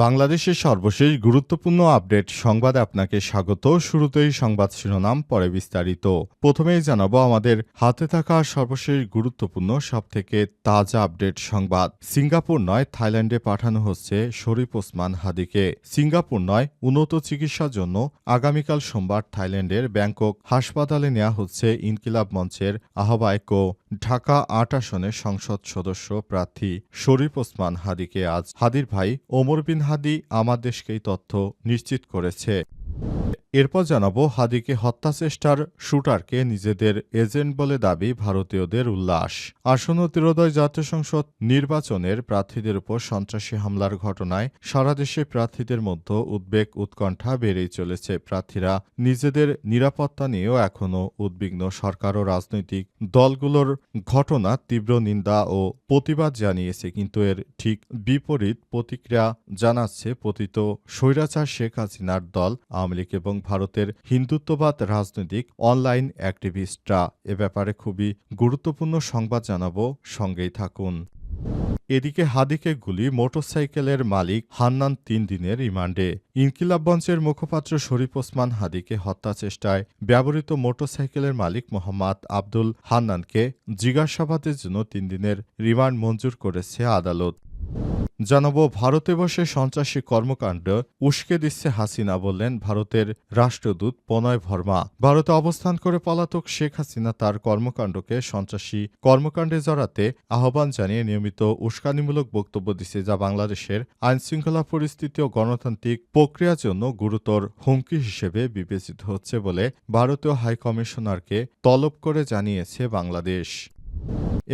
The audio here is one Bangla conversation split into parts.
বাংলাদেশের সর্বশেষ গুরুত্বপূর্ণ আপডেট সংবাদে আপনাকে স্বাগত। শুরুতেই সংবাদ শিরোনাম, পরে বিস্তারিত। প্রথমেই জানাব আমাদের হাতে থাকা সর্বশেষ গুরুত্বপূর্ণ, সবথেকে তাজা আপডেট সংবাদ। সিঙ্গাপুর নয়, থাইল্যান্ডে পাঠানো হচ্ছে শরীফ ওসমান হাদিকে। সিঙ্গাপুর নয়, উন্নত চিকিৎসার জন্য আগামীকাল সোমবার থাইল্যান্ডের ব্যাংকক হাসপাতালে নেওয়া হচ্ছে ইনকিলাব মঞ্চের আহ্বায়ক ও ঢাকা আট আসনের সংসদ সদস্য প্রার্থী শরীফ ওসমান হাদিকে। আজ হাদির ভাই ওমর বিন হাদি আমার দেশকেই তথ্য নিশ্চিত করেছে। এরপর জানাব হাদিকে হত্যাচেষ্টার শুটারকে নিজেদের এজেন্ট বলে দাবি ভারতীয়দের উল্লাস। আসন্ন ত্রিদয় জাতীয় সংসদ নির্বাচনের প্রার্থীদের উপর সন্ত্রাসী হামলার ঘটনায় সারা দেশে প্রার্থীদের মধ্যে উদ্বেগ, উৎকণ্ঠা বেড়েই চলেছে। প্রার্থীরা নিজেদের নিরাপত্তা নিয়েও এখনও উদ্বিগ্ন। সরকার ও রাজনৈতিক দলগুলোর ঘটনা তীব্র নিন্দা ও প্রতিবাদ জানিয়েছে, কিন্তু এর ঠিক বিপরীত প্রতিক্রিয়া জানাচ্ছে পতিত স্বৈরাচার শেখ হাসিনার দল, আওয়ামী লীগ এবং ভারতের হিন্দুত্ববাদ রাজনৈতিক অনলাইন অ্যাক্টিভিস্টরা। এ ব্যাপারে খুবই গুরুত্বপূর্ণ সংবাদ জানাব, সঙ্গেই থাকুন। এদিকে হাদিকে গুলি মোটরসাইকেলের মালিক হান্নান তিন দিনের রিমান্ডে। ইনকিলাব মঞ্চের মুখপাত্র শরীফ ওসমান হাদিকে হত্যা চেষ্টায় ব্যবহৃত মোটরসাইকেলের মালিক মোহাম্মদ আব্দুল হান্নানকে জিজ্ঞাসাবাদের জন্য তিন দিনের রিমান্ড মঞ্জুর করেছে আদালত। জানাব, ভারতে বসে সন্ত্রাসী কর্মকাণ্ড, উস্কে দিচ্ছে হাসিনা বললেন ভারতের রাষ্ট্রদূত প্রণয় ভর্মা। ভারতে অবস্থান করে পলাতক শেখ হাসিনা তার কর্মকাণ্ডকে সন্ত্রাসী কর্মকাণ্ডে জড়াতে আহ্বান জানিয়ে নিয়মিত উস্কানিমূলক বক্তব্য দিচ্ছে যা বাংলাদেশের আইনশৃঙ্খলা পরিস্থিতি ও গণতান্ত্রিক প্রক্রিয়ার জন্য গুরুতর হুমকি হিসেবে বিবেচিত হচ্ছে বলে ভারতীয় হাইকমিশনারকে তলব করে জানিয়েছে বাংলাদেশ।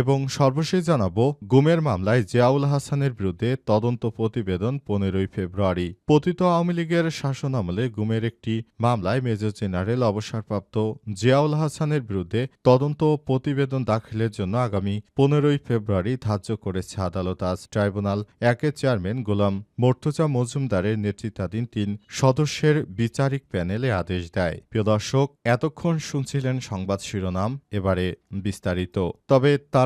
এবং সর্বশেষ জানাব, গুমের মামলায় জিয়াউল হাসানের বিরুদ্ধে তদন্ত প্রতিবেদন পনেরোই ফেব্রুয়ারি। পতিত আওয়ামী লীগের শাসনামলে গুমের একটি মামলায় মেজর জেনারেল অবসরপ্রাপ্ত জিয়াউল হাসানের বিরুদ্ধে তদন্ত প্রতিবেদন দাখিলের জন্য আগামী পনেরোই ফেব্রুয়ারি ধার্য করেছে আদালত। আজ ট্রাইব্যুনাল একের চেয়ারম্যান গোলাম মর্তুজা মজুমদারের নেতৃত্বাধীন তিন সদস্যের বিচারিক প্যানেলে আদেশ দেয়। প্রিয় দর্শক, এতক্ষণ শুনছিলেন সংবাদ শিরোনাম, এবারে বিস্তারিত। তবে তার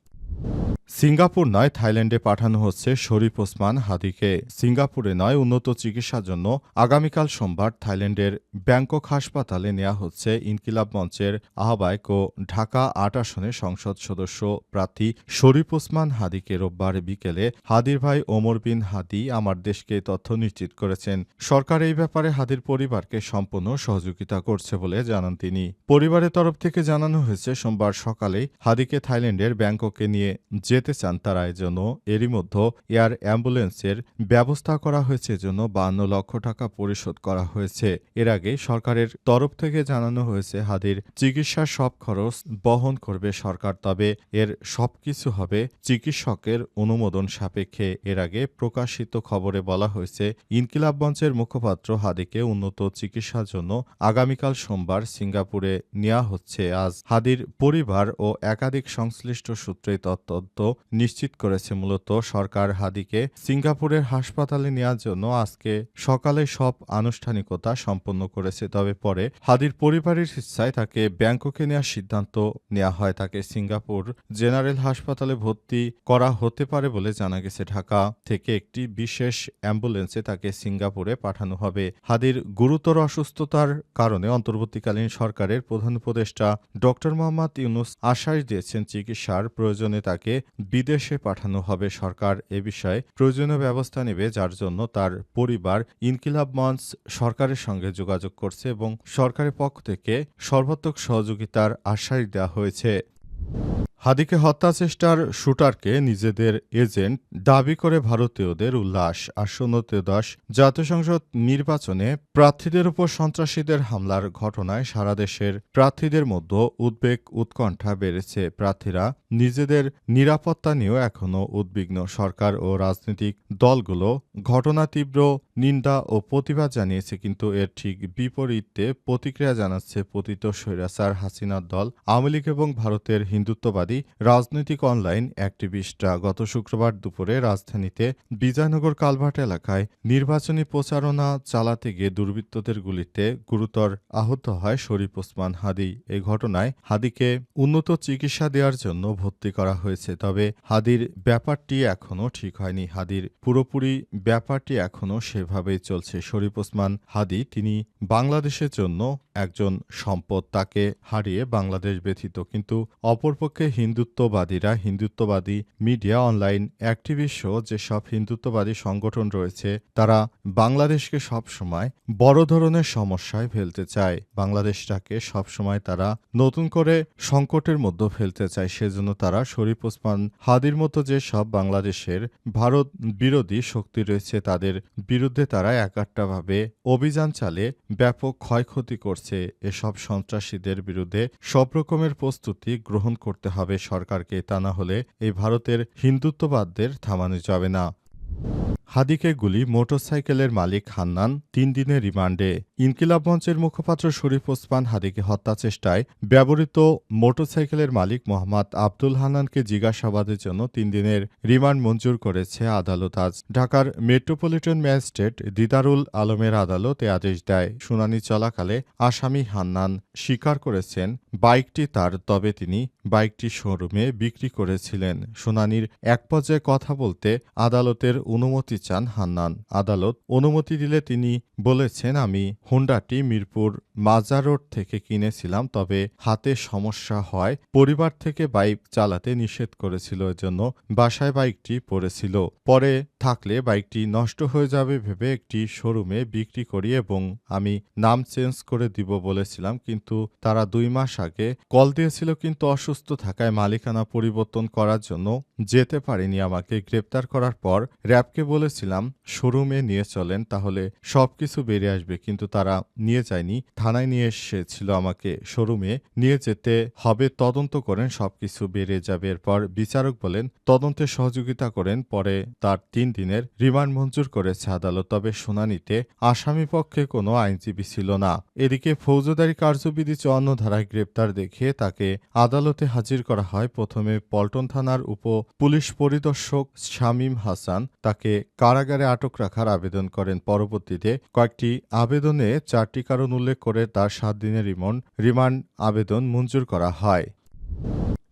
সিঙ্গাপুর নয়, থাইল্যান্ডে পাঠানো হচ্ছে শরীফ ওসমান হাদিকে। সিঙ্গাপুরে নয়, উন্নত চিকিৎসার জন্য আগামীকাল সোমবার থাইল্যান্ডের ব্যাংকক হাসপাতালে নেওয়া হচ্ছে ইনকিলাব মঞ্চের আহ্বায়ক ও ঢাকা আট আসনের সংসদ সদস্য প্রার্থী শরীফ ওসমান হাদিকে রোববার বিকেলে হাদির ভাই ওমর বিন হাদি আমার দেশকে তথ্য নিশ্চিত করেছেন। সরকার এই ব্যাপারে হাদির পরিবারকে সম্পূর্ণ সহযোগিতা করছে বলে জানান তিনি। পরিবারের তরফ থেকে জানানো হয়েছে, সোমবার সকালেই হাদিকে থাইল্যান্ডের ব্যাংককে নিয়ে যেতে চান তারা এজন্য এরই মধ্যে এয়ার অ্যাম্বুলেন্সের ব্যবস্থা করা হয়েছে জন্য বান্ন লক্ষ টাকা পরিশোধ করা হয়েছে। এর আগে সরকারের তরফ থেকে জানানো হয়েছে, হাদির চিকিৎসার সব খরচ বহন করবে সরকার, তবে এর সবকিছু হবে চিকিৎসকের অনুমোদন সাপেক্ষে। এর আগে প্রকাশিত খবরে বলা হয়েছে, ইনকিলাব মঞ্চের মুখপাত্র হাদিকে উন্নত চিকিৎসার জন্য আগামীকাল সোমবার সিঙ্গাপুরে নেওয়া হচ্ছে। আজ হাদির পরিবার ও একাধিক সংশ্লিষ্ট সূত্রে তত্ত্ব নিশ্চিত করেছে মূলত সরকার হাদিকে সিঙ্গাপুরের হাসপাতালে নেওয়ার জন্য আজকে সকালে সব আনুষ্ঠানিকতা সম্পন্ন করেছে। তবে পরে হাদির পরিবারের ইচ্ছায় তাকে ব্যাংককে নেওয়ার সিদ্ধান্ত নেওয়া হয়। তাকে সিঙ্গাপুর জেনারেল হাসপাতালে ভর্তি করা হতে পারে বলে জানা গেছে। ঢাকা থেকে একটি বিশেষ অ্যাম্বুলেন্সে তাকে সিঙ্গাপুরে পাঠানো হবে। হাদির গুরুতর অসুস্থতার কারণে অন্তর্বর্তীকালীন সরকারের প্রধান উপদেষ্টা ড মোহাম্মদ ইউনুস আশ্বাস দিয়েছেন, চিকিৎসার প্রয়োজনে তাকে বিদেশে পাঠানো হবে সরকার এ বিষয়ে প্রয়োজনীয় ব্যবস্থা নেবে, যার জন্য তার পরিবার ইনকিলাব মঞ্চ সরকারের সঙ্গে যোগাযোগ করছে এবং সরকারের পক্ষ থেকে সর্বাত্মক সহযোগিতার আশ্বাস দেওয়া হয়েছে। হাদিকে হত্যা চেষ্টার শুটারকে নিজেদের এজেন্ট দাবি করে ভারতীয়দের উল্লাস, আসন্ন ত্রয়োদশ জাতীয় সংসদ নির্বাচনে প্রার্থীদের উপর সন্ত্রাসীদের হামলার ঘটনায় সারা দেশের প্রার্থীদের মধ্যে উদ্বেগ, উৎকণ্ঠা বেড়েছে। প্রার্থীরা নিজেদের নিরাপত্তা নিয়েও এখনও উদ্বিগ্ন। সরকার ও রাজনৈতিক দলগুলো ঘটনা তীব্র নিন্দা ও প্রতিবাদ জানিয়েছে, কিন্তু এর ঠিক বিপরীতে প্রতিক্রিয়া জানাচ্ছে পতিত স্বৈরাচার হাসিনার দল। আওয়ামী লীগ এবং ভারতের হিন্দুত্ববাদী রাজনৈতিক অনলাইন অ্যাক্টিভিস্টরা গত শুক্রবার দুপুরে রাজধানীতে বিজয়নগর কালভার্ট এলাকায় নির্বাচনী প্রচারণা চালাতে গিয়ে দুর্বৃত্তদের গুলিতে গুরুতর আহত হয় শরীফ ওসমান হাদি। এই ঘটনায় হাদিকে উন্নত চিকিৎসা দেওয়ার জন্য ভর্তি করা হয়েছে, তবে হাদির ব্যাপারটি এখনও ঠিক হয়নি। হাদির পুরোপুরি ব্যাপারটি এখনও সেভাবেই চলছে। শরীফ ওসমান হাদি তিনি বাংলাদেশের জন্য একজন সম্পদ, তাকে হারিয়ে বাংলাদেশ ব্যথিত কিন্তু অপরপক্ষে হিন্দুত্ববাদীরা, হিন্দুত্ববাদী মিডিয়া, অনলাইন অ্যাক্টিভিস্ট সহ যেসব হিন্দুত্ববাদী সংগঠন রয়েছে, তারা বাংলাদেশকে সবসময় বড় ধরনের সমস্যায় ফেলতে চায়। বাংলাদেশটাকে সবসময় তারা নতুন করে সংকটের মধ্যে ফেলতে চায়, সেজন্য তারা শরীফ ওসমান হাদির মতো যে সব বাংলাদেশের ভারত বিরোধী শক্তি রয়েছে, তাদের বিরুদ্ধে তারা একাট্টাভাবে অভিযান চালে ব্যাপক ক্ষয়ক্ষতি করছে। এসব সন্ত্রাসীদের বিরুদ্ধে সব রকমের প্রস্তুতি গ্রহণ করতে হবে। সরকারকে তা না হলে এই ভারতের হিন্দুত্ববাদদের থামানো যাবে না। হাদিকে গুলি, মোটরসাইকেলের মালিক হান্নান, তিন দিনের রিমান্ডে। ইনকিলাব মঞ্চের মুখপাত্র শরীফ ওসমান হাদিকে হত্যা চেষ্টায় ব্যবহৃত মোটরসাইকেলের মালিক মোহাম্মদ আব্দুল হান্নানকে জিজ্ঞাসাবাদের জন্য তিন দিনের রিমান্ড মঞ্জুর করেছে আদালত। আজ ঢাকার মেট্রোপলিটন ম্যাজিস্ট্রেট দিদারুল আলমের আদালত এ আদেশ দেয়। শুনানি চলাকালে আসামি হান্নান স্বীকার করেছেন, বাইকটি তার, তবে তিনি বাইকটি শোরুমে বিক্রি করেছিলেন। শুনানির এক পর্যায়ে কথা বলতে আদালতের অনুমতি চান হান্নান। আদালত অনুমতি দিলে তিনি বলেছেন, আমি হুন্ডাটি মিরপুর মাজার রোড থেকে কিনেছিলাম, তবে হাতে সমস্যা হয়। পরিবার থেকে বাইক চালাতে নিষেধ করেছিল, এজন্য বাসায় বাইকটি পড়েছিল। পরে থাকলে বাইকটি নষ্ট হয়ে যাবে ভেবে একটি শোরুমে বিক্রি করি এবং আমি নাম চেঞ্জ করে দিব বলেছিলাম, কিন্তু তারা দুই মাস আগে কল দিয়েছিল, কিন্তু অসুস্থ থাকায় মালিকানা পরিবর্তন করার জন্য যেতে পারিনি আমাকে গ্রেপ্তার করার পর। র্যাবকে বলেছিলাম, শোরুমে নিয়ে চলেন, তাহলে সবকিছু বেরিয়ে আসবে। কিন্তু তারা নিয়ে যায়নি। থানায় নিয়ে এসেছিল আমাকে, শোরুমে নিয়ে যেতে হবে, তদন্ত করেন, সবকিছু বেরিয়ে যাবে। এরপর বিচারক বলেন, তদন্তে সহযোগিতা করেন, পরে তার তিন দিনের রিমান্ড মঞ্জুর করেছে আদালত, তবে শুনানিতে আসামি পক্ষে কোনো আইনজীবী ছিল না। এদিকে ফৌজদারি কার্যবিধি চুয়ান্ন ধারায় গ্রেপ্তার দেখিয়ে তাকে আদালতে হাজির করা হয়। প্রথমে পল্টন থানার উপ পুলিশ পরিদর্শক শামীম হাসান তাকে কারাগারে আটক রাখার আবেদন করেন। পরবর্তীতে কয়েকটি আবেদনে চারটি কারণ উল্লেখ করে তার সাত দিনের রিমান্ড রিমান্ড আবেদন মঞ্জুর করা হয়।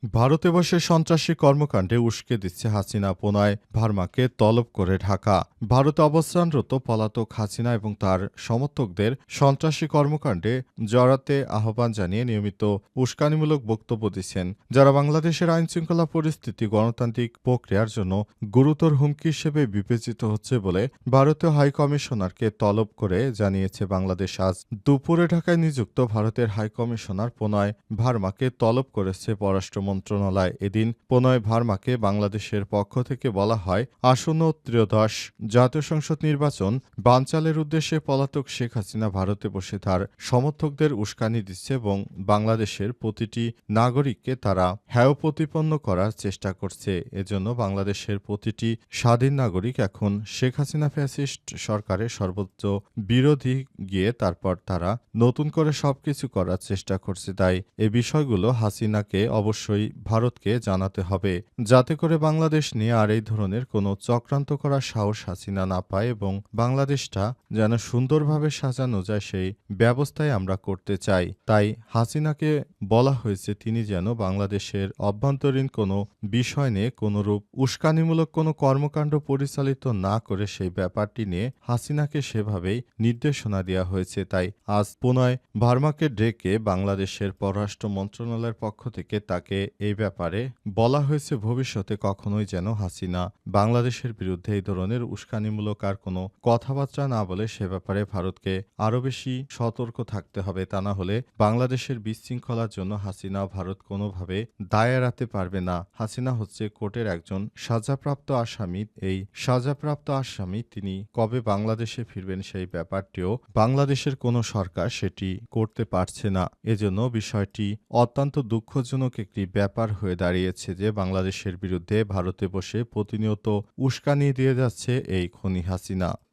ভারতে বসে সন্ত্রাসী কর্মকাণ্ডে উস্কে দিচ্ছে হাসিনা পোনায়, ভার্মাকে তলব করে ঢাকা। ভারতে অবস্থানরত পলাতক হাসিনা এবং তার সমর্থকদের সন্ত্রাসী কর্মকাণ্ডে জড়াতে আহ্বান জানিয়ে নিয়মিত উস্কানিমূলক বক্তব্য দিচ্ছেন, যারা বাংলাদেশের আইনশৃঙ্খলা পরিস্থিতি, গণতান্ত্রিক প্রক্রিয়ার জন্য গুরুতর হুমকি হিসেবে বিবেচিত হচ্ছে বলে ভারতীয় হাইকমিশনারকে তলব করে জানিয়েছে বাংলাদেশ। আজ দুপুরে ঢাকায় নিযুক্ত ভারতের হাইকমিশনার পোনয়, ভার্মাকে তলব করেছে পররাষ্ট্র মন্ত্রণালয় এদিন প্রণয় ভার্মাকে বাংলাদেশের পক্ষ থেকে বলা হয়, আসন্ন ত্রয়োদশ জাতীয় সংসদ নির্বাচন বানচালের উদ্দেশ্যে পলাতক শেখ হাসিনা ভারতে বসে তার সমর্থকদের উস্কানি দিচ্ছে এবং বাংলাদেশের প্রতিটি নাগরিককে তারা হ্যায় প্রতিপন্ন করার চেষ্টা করছে। এজন্য বাংলাদেশের প্রতিটি স্বাধীন নাগরিক এখন শেখ হাসিনা ফ্যাসিস্ট সরকারের সর্বোচ্চ বিরোধী গিয়ে তারপর তারা নতুন করে সবকিছু করার চেষ্টা করছে। তাই এ বিষয়গুলো হাসিনাকে অবশ্যই ভারতকে জানাতে হবে। যাতে করে বাংলাদেশ নিয়ে আর এই ধরনের কোনো চক্রান্ত করার সাহস হাসিনা না পায় এবং বাংলাদেশটা যেন সুন্দরভাবে সাজানো যায় সেই ব্যবস্থায় আমরা করতে চাই। তাই হাসিনাকে বলা হয়েছে তিনি যেন বাংলাদেশের অভ্যন্তরীণ কোনো বিষয় নিয়ে কোনোরূপ উস্কানিমূলক কোনো কর্মকাণ্ড পরিচালিত না করে সেই ব্যাপারটি নিয়ে হাসিনাকে সেভাবেই নির্দেশনা দেওয়া হয়েছে। তাই আজ পুনয় ভার্মাকে ডেকে বাংলাদেশের পররাষ্ট্র মন্ত্রণালয়ের পক্ষ থেকে তাকে এই ব্যাপারে বলা হয়েছে ভবিষ্যতে কখনোই যেন হাসিনা বাংলাদেশের বিরুদ্ধে এই ধরনের উস্কানিমূলক আর কোনো কথাবার্তা না বলে সে ব্যাপারে ভারতকে আরও বেশি সতর্ক থাকতে হবে, তা না হলে বাংলাদেশের বিশৃঙ্খলার জন্য হাসিনা ভারত কোনোভাবে দায় এড়াতে পারবে না। হাসিনা হচ্ছে কোর্টের একজন সাজাপ্রাপ্ত আসামি। এই সাজাপ্রাপ্ত আসামি তিনি কবে বাংলাদেশে ফিরবেন সেই ব্যাপারটিও বাংলাদেশের কোনো সরকার সেটি করতে পারছে না। এজন্য বিষয়টি অত্যন্ত দুঃখজনক একটি ব্যাপার হয়ে দাঁড়িয়েছে যে বাংলাদেশের বিরুদ্ধে ভারতে বসে প্রতিনিয়ত উস্কানি দিয়ে যাচ্ছে এই খনি হাসিনা।